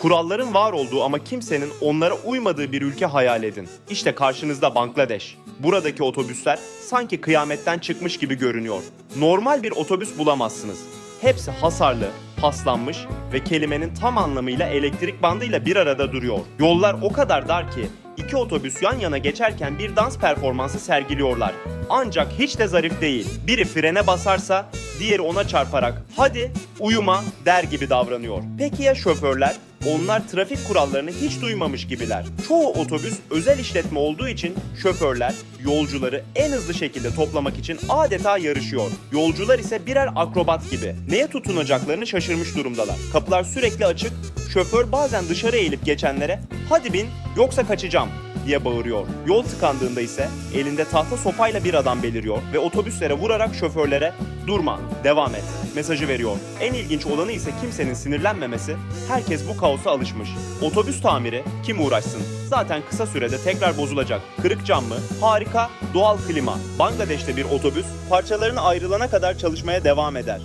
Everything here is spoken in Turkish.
Kuralların var olduğu ama kimsenin onlara uymadığı bir ülke hayal edin. İşte karşınızda Bangladeş. Buradaki otobüsler sanki kıyametten çıkmış gibi görünüyor. Normal bir otobüs bulamazsınız. Hepsi hasarlı, paslanmış ve kelimenin tam anlamıyla elektrik bandıyla bir arada duruyor. Yollar o kadar dar ki iki otobüs yan yana geçerken bir dans performansı sergiliyorlar. Ancak hiç de zarif değil. Biri frene basarsa diğeri ona çarparak hadi uyuma der gibi davranıyor. Peki ya şoförler? Onlar trafik kurallarını hiç duymamış gibiler. Çoğu otobüs özel işletme olduğu için şoförler yolcuları en hızlı şekilde toplamak için adeta yarışıyor. Yolcular ise birer akrobat gibi. Neye tutunacaklarını şaşırmış durumdalar. Kapılar sürekli açık. Şoför bazen dışarı eğilip geçenlere "Hadi bin yoksa kaçacağım." Diye bağırıyor. Yol tıkandığında ise elinde tahta sopayla bir adam beliriyor ve otobüslere vurarak şoförlere durma, devam et mesajı veriyor. En ilginç olanı ise kimsenin sinirlenmemesi. Herkes bu kaosa alışmış. Otobüs tamiri kim uğraşsın? Zaten kısa sürede tekrar bozulacak. Kırık cam mı? Harika doğal klima. Bangladeş'te bir otobüs parçalarını ayrılana kadar çalışmaya devam eder.